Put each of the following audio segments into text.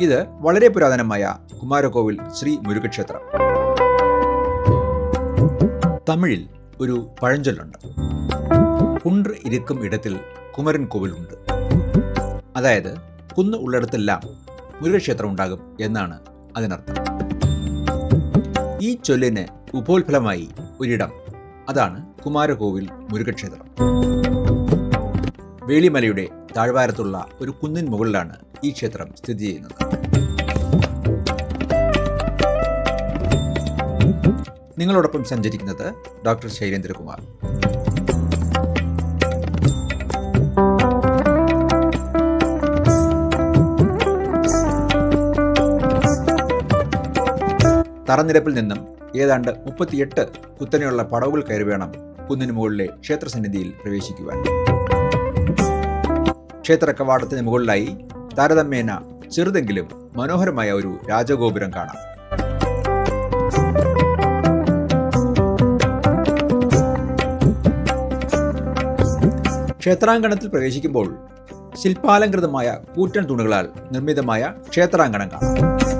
ഇത് വളരെ പുരാതനമായ കുമാരകോവിൽ ശ്രീ മുരുകക്ഷേത്രം. തമിഴിൽ ഒരു പഴഞ്ചൊല്ലുണ്ട്. കുണ്ട് ഇരിക്കും ഇടത്തിൽ കുമരൻ കോവിലുണ്ട്. അതായത് കുന്ന് ഉള്ളിടത്തെല്ലാം മുരുകക്ഷേത്രം ഉണ്ടാകും എന്നാണ് അതിനർത്ഥം. ഈ ചൊല്ലിന് ഉപോത്ഫലമായി ഒരിടം അതാണ് കുമാരകോവിൽ മുരുകക്ഷേത്രം. വേളിമലയുടെ താഴ്വാരത്തുള്ള ഒരു കുന്നിൻ മുകളിലാണ് ഈ ക്ഷേത്രം സ്ഥിതി ചെയ്യുന്നത്. നിങ്ങളോടൊപ്പം സഞ്ചരിക്കുന്നത് ഡോക്ടർ ശൈലേന്ദ്രകുമാർ. തറനിരപ്പിൽ നിന്നും ഏതാണ്ട് മുപ്പത്തിയെട്ട് കുത്തനെയുള്ള പടവുകൾ കയറി വേണം കുന്നിന് മുകളിലെ ക്ഷേത്രസന്നിധിയിൽ പ്രവേശിക്കുവാൻ. ക്ഷേത്ര കവാടത്തിന് മുകളിലായി താരതമ്യേന ചെറുതെങ്കിലും മനോഹരമായ ഒരു രാജഗോപുരം കാണാം. ക്ഷേത്രാങ്കണത്തിൽ പ്രവേശിക്കുമ്പോൾ ശില്പാലങ്കൃതമായ കൂറ്റൻ തൂണുകളാൽ നിർമ്മിതമായ ക്ഷേത്രാങ്കണം കാണാം.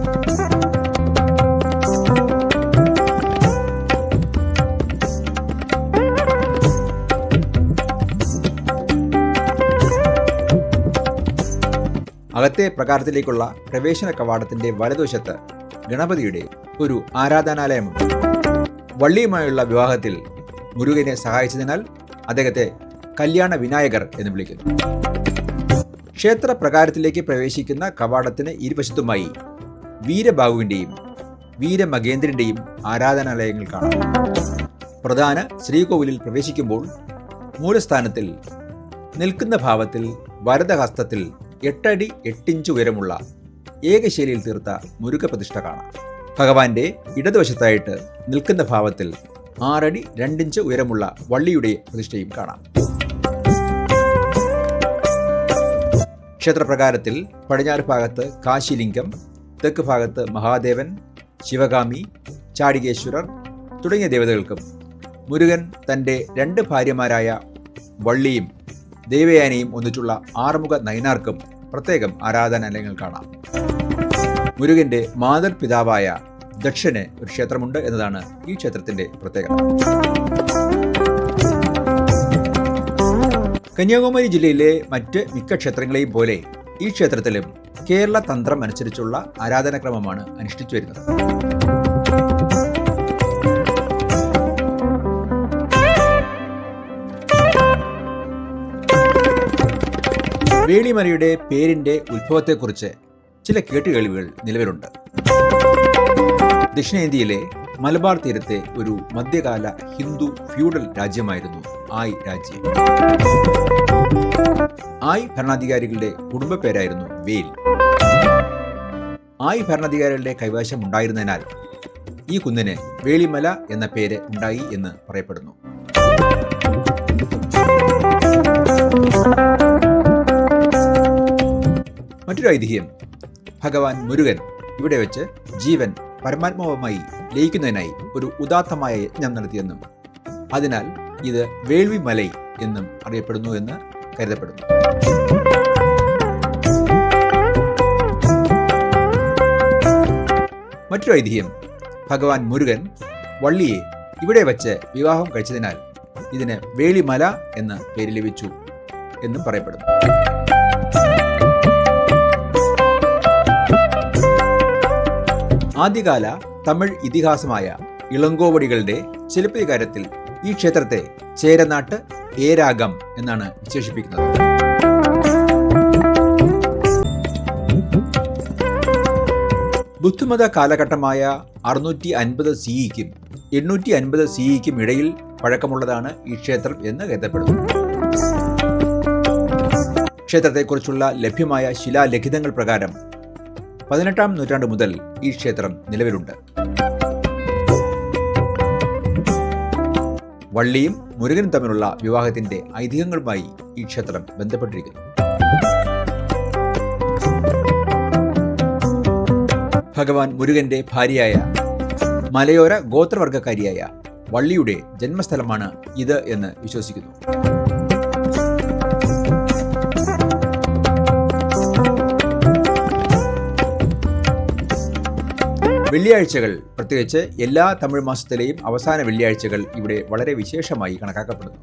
അകത്തെ പ്രകാരത്തിലേക്കുള്ള പ്രവേശന കവാടത്തിന്റെ വലതുവശത്ത് ഗണപതിയുടെ ഒരു ആരാധനാലയമുണ്ട്. വള്ളിയുമായുള്ള വിവാഹത്തിൽ മുരുകനെ സഹായിച്ചതിനാൽ അദ്ദേഹത്തെ കല്യാണ വിനായകർ എന്ന് വിളിക്കുന്നു. ക്ഷേത്ര പ്രകാരത്തിലേക്ക് പ്രവേശിക്കുന്ന കവാടത്തിന് ഇരുവശത്തുമായി വീരബാഹുവിന്റെയും വീരമഹേന്ദ്രന്റെയും ആരാധനാലയങ്ങൾ കാണാം. പ്രധാന ശ്രീകോവിലിൽ പ്രവേശിക്കുമ്പോൾ മൂലസ്ഥാനത്തിൽ നിൽക്കുന്ന ഭാവത്തിൽ വരദഹസ്തത്തിൽ എട്ടടി എട്ടിഞ്ച് ഉയരമുള്ള ഏകശൈലിയിൽ തീർത്ത മുരുക പ്രതിഷ്ഠ കാണാം. ഭഗവാന്റെ ഇടതുവശത്തായിട്ട് നിൽക്കുന്ന ഭാവത്തിൽ ആറടി രണ്ടിഞ്ച് ഉയരമുള്ള വള്ളിയുടെ പ്രതിഷ്ഠയും കാണാം. ക്ഷേത്രപ്രകാരത്തിൽ പടിഞ്ഞാറ് ഭാഗത്ത് കാശിലിംഗം തെക്ക് ഭാഗത്ത് മഹാദേവൻ ശിവകാമി ചാടികേശ്വരർ തുടങ്ങിയ ദേവതകൾക്കും മുരുകൻ തന്റെ രണ്ട് ഭാര്യമാരായ വള്ളിയും ദേവയാനിയും ഒന്നിച്ചുള്ള ആറുമുഖ നയനാർക്കും പ്രത്യേകം ആരാധനാലയങ്ങൾ കാണാം. മുരുകന്റെ മാതൃപിതാവായ ദക്ഷന് ഒരു ക്ഷേത്രമുണ്ട് എന്നതാണ് ഈ ക്ഷേത്രത്തിന്റെ പ്രത്യേകത. കന്യാകുമാരി ജില്ലയിലെ മറ്റ് മിക്ക ക്ഷേത്രങ്ങളെയും പോലെ ഈ ക്ഷേത്രത്തിലും കേരള തന്ത്രം അനുസരിച്ചുള്ള ആരാധനാക്രമമാണ് അനുഷ്ഠിച്ചു വരുന്നത്. വേളിമലയുടെ പേരിന്റെ ഉത്ഭവത്തെക്കുറിച്ച് ചില കേട്ടുകേൾവികൾ നിലവിലുണ്ട്. ദക്ഷിണേന്ത്യയിലെ മലബാർ തീരത്തെ ഒരു മധ്യകാല ഹിന്ദു ഫ്യൂഡൽ രാജ്യമായിരുന്നു ആയ് രാജ്യം. ആയ് ഭരണാധികാരികളുടെ കുടുംബ പേരായിരുന്നു വേൽ. ആയ് ഭരണാധികാരികളുടെ കൈവശം ഉണ്ടായിരുന്നതിനാൽ ഈ കുന്നിന് വേളിമല എന്ന പേര് ഉണ്ടായി എന്ന് പറയപ്പെടുന്നു. മറ്റൊരു ഐതിഹ്യം. ഭഗവാൻ മുരുകൻ ഇവിടെ വെച്ച് ജീവൻ പരമാത്മാവുമായി ലയിക്കുന്നതിനായി ഒരു ഉദാത്തമായ യജ്ഞം നടത്തിയെന്നും അതിനാൽ ഇത് വേൾവി മലൈ എന്നും അറിയപ്പെടുന്നു എന്ന് കരുതപ്പെടുന്നു. മറ്റൊരു ഐതിഹ്യം ഭഗവാൻ മുരുകൻ വള്ളിയെ ഇവിടെ വച്ച് വിവാഹം കഴിച്ചതിനാൽ ഇതിന് വേളിമല എന്ന പേര് ലഭിച്ചു എന്നും പറയപ്പെടുന്നു. ആദ്യകാല തമിഴ് ഇതിഹാസമായ ഇളങ്കോവടികളുടെ ശില്പീകാരത്തിൽ ഈ ക്ഷേത്രത്തെ ചേരനാട്ട് ഏരാഗം എന്നാണ് വിശേഷിപ്പിക്കുന്നത്. ബുദ്ധമത കാലഘട്ടമായ അറുന്നൂറ്റി അൻപത് സിഇക്കും എണ്ണൂറ്റി അൻപത് സിഇക്കും ഇടയിൽ പഴക്കമുള്ളതാണ് ഈ ക്ഷേത്രം എന്ന് കരുതപ്പെടുന്നു. ക്ഷേത്രത്തെക്കുറിച്ചുള്ള ലഭ്യമായ ശിലാലിഖിതങ്ങൾ പ്രകാരം പതിനെട്ടാം നൂറ്റാണ്ട് മുതൽ ഈ ക്ഷേത്രം നിലവിലുണ്ട്. വള്ളിയും മുരുകനും തമ്മിലുള്ള വിവാഹത്തിന്റെ ഐതിഹ്യങ്ങളുമായി ഈ ക്ഷേത്രം ബന്ധപ്പെട്ടിരിക്കുന്നു. ഭഗവാൻ മുരുകന്റെ ഭാര്യയായ മലയോര ഗോത്രവർഗക്കാരിയായ വള്ളിയുടെ ജന്മസ്ഥലമാണ് ഇത് എന്ന് വിശ്വസിക്കുന്നു. വെള്ളിയാഴ്ചകൾ പ്രത്യേകിച്ച് എല്ലാ തമിഴ് മാസത്തിലെയും അവസാന വെള്ളിയാഴ്ചകൾ ഇവിടെ വളരെ വിശേഷമായി കണക്കാക്കപ്പെടുന്നു.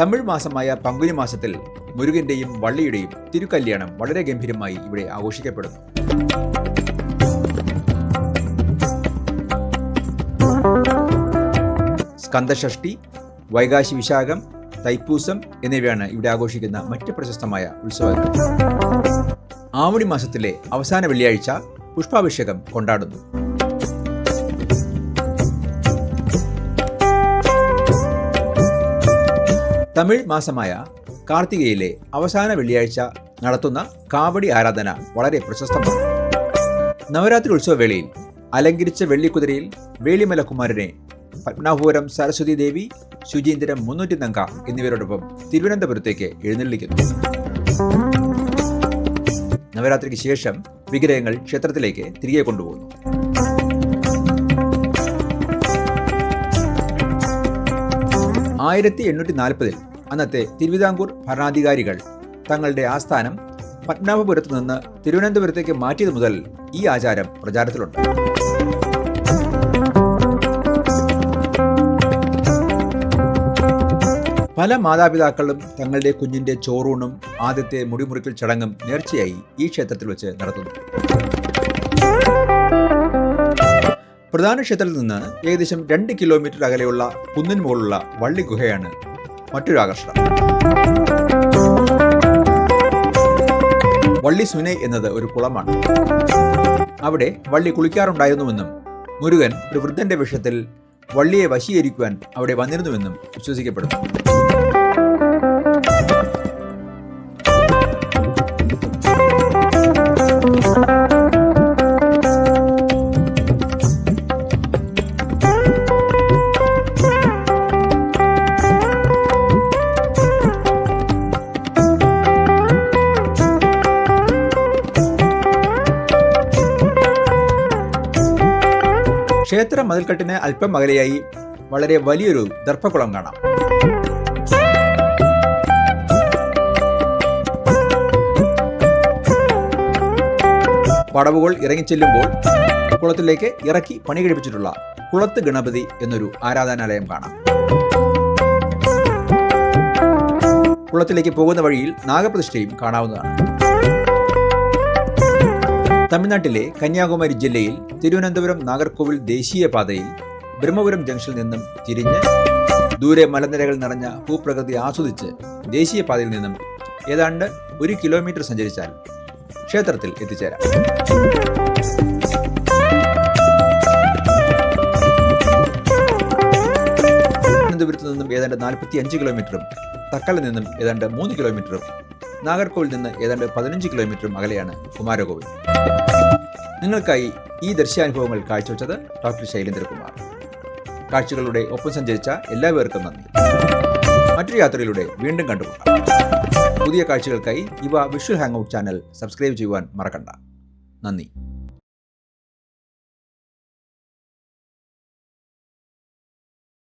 തമിഴ് മാസമായ പങ്കുനി മാസത്തിൽ മുരുകന്റെയും വള്ളിയുടെയും തിരുക്കല്യാണം വളരെ ഗംഭീരമായി ഇവിടെ ആഘോഷിക്കപ്പെടുന്നു. സ്കന്ദഷഷ്ടി വൈകാശി വിശാഖം തൈപ്പൂസം എന്നിവയാണ് ഇവിടെ ആഘോഷിക്കുന്ന മറ്റ് പ്രശസ്തമായ ഉത്സവങ്ങൾ. ആവണി മാസത്തിലെ അവസാന വെള്ളിയാഴ്ച പുഷ്പാഭിഷേകം കൊണ്ടാടുന്നു. തമിഴ് മാസമായ കാർത്തികയിലെ അവസാന വെള്ളിയാഴ്ച നടത്തുന്ന കാവടി ആരാധന വളരെ പ്രശസ്തമാണ്. നവരാത്രി ഉത്സവവേളയിൽ അലങ്കരിച്ച വെള്ളിക്കുതിരയിൽ വേളിമല കുമാരനെ പത്മനാഭപുരം സരസ്വതി ദേവി ശുചീന്ദ്രം മുന്നൂറ്റി നങ്ക എന്നിവരോടൊപ്പം തിരുവനന്തപുരത്തേക്ക് എഴുന്നള്ളിക്കുന്നു. നവരാത്രിക്ക് ശേഷം വിഗ്രഹങ്ങൾ ക്ഷേത്രത്തിലേക്ക് തിരികെ കൊണ്ടുപോകുന്നു. ആയിരത്തി എണ്ണൂറ്റി നാൽപ്പതിൽ അന്നത്തെ തിരുവിതാംകൂർ ഭരണാധികാരികൾ തങ്ങളുടെ ആസ്ഥാനം പത്മനാഭപുരത്ത് നിന്ന് തിരുവനന്തപുരത്തേക്ക് മാറ്റിയത് മുതൽ ഈ ആചാരം പ്രചാരത്തിലുണ്ട്. പല മാതാപിതാക്കളും തങ്ങളുടെ കുഞ്ഞിന്റെ ചോറൂണും ആദ്യത്തെ മുടിമുറിക്കൽ ചടങ്ങും നേർച്ചയായി ഈ ക്ഷേത്രത്തിൽ വെച്ച് നടത്തുന്നു. പ്രധാന ക്ഷേത്രത്തിൽ നിന്ന് ഏകദേശം രണ്ട് കിലോമീറ്റർ അകലെയുള്ള കുന്നിന് മുകളിലുള്ള വള്ളി ഗുഹയാണ് മറ്റൊരു ആകർഷണം. വള്ളി സുനെ എന്നത് ഒരു കുളമാണ്. അവിടെ വള്ളി കുളിക്കാറുണ്ടായിരുന്നുവെന്നും മുരുകൻ ഒരു വൃദ്ധന്റെ വിഷയത്തിൽ വള്ളിയെ വശീകരിക്കുവാൻ അവിടെ വന്നിരുന്നുവെന്നും വിശ്വസിക്കപ്പെടുന്നു. ക്ഷേത്ര മതിൽക്കെട്ടിന് അല്പം അകലെയായി വളരെ വലിയൊരു ദർഭക്കുളം കാണാം. പടവുകൾ ഇറങ്ങിച്ചെല്ലുമ്പോൾ കുളത്തിലേക്ക് ഇറക്കി പണി കഴിപ്പിച്ചിട്ടുള്ള കുളത്ത് ഗണപതി എന്നൊരു ആരാധനാലയം കാണാം. കുളത്തിലേക്ക് പോകുന്ന വഴിയിൽ നാഗപ്രതിഷ്ഠയും കാണാവുന്നതാണ്. തമിഴ്നാട്ടിലെ കന്യാകുമാരി ജില്ലയിൽ തിരുവനന്തപുരം നാഗർകോവിൽ ദേശീയപാതയിൽ ബ്രഹ്മപുരം ജംഗ്ഷനിൽ നിന്നും തിരിഞ്ഞ് ദൂരെ മലനിരകൾ നിറഞ്ഞ ഭൂപ്രകൃതി ആസ്വദിച്ച് ദേശീയപാതയിൽ നിന്നും ഏതാണ്ട് ഒരു കിലോമീറ്റർ സഞ്ചരിച്ചാൽ ക്ഷേത്രത്തിൽ എത്തിച്ചേരാം. തിരുവനന്തപുരത്ത് നിന്നും ഏതാണ്ട് നാൽപ്പത്തി അഞ്ച് കിലോമീറ്ററും തക്കലിൽ നിന്നും ഏതാണ്ട് മൂന്ന് കിലോമീറ്ററും നാഗർകോവിൽ നിന്ന് ഏതാണ്ട് പതിനഞ്ച് കിലോമീറ്ററും അകലെയാണ് കുമാരകോവിൽ. നിങ്ങൾക്കായി ഈ ദൃശ്യാനുഭവങ്ങൾ കാഴ്ചവെച്ചത് ഡോക്ടർ ശൈലേന്ദ്രകുമാർ കാഴ്ചകളുടെ ഒപ്പം സഞ്ചരിച്ച എല്ലാവർക്കും നന്ദി. മറ്റൊരു യാത്രയിലൂടെ വീണ്ടും കണ്ടുമുട്ടാം. പുതിയ കാഴ്ചകൾക്കായി ഇവ visual hang out channel subscribe ചെയ്യുവാൻ മറക്കണ്ട. നന്ദി.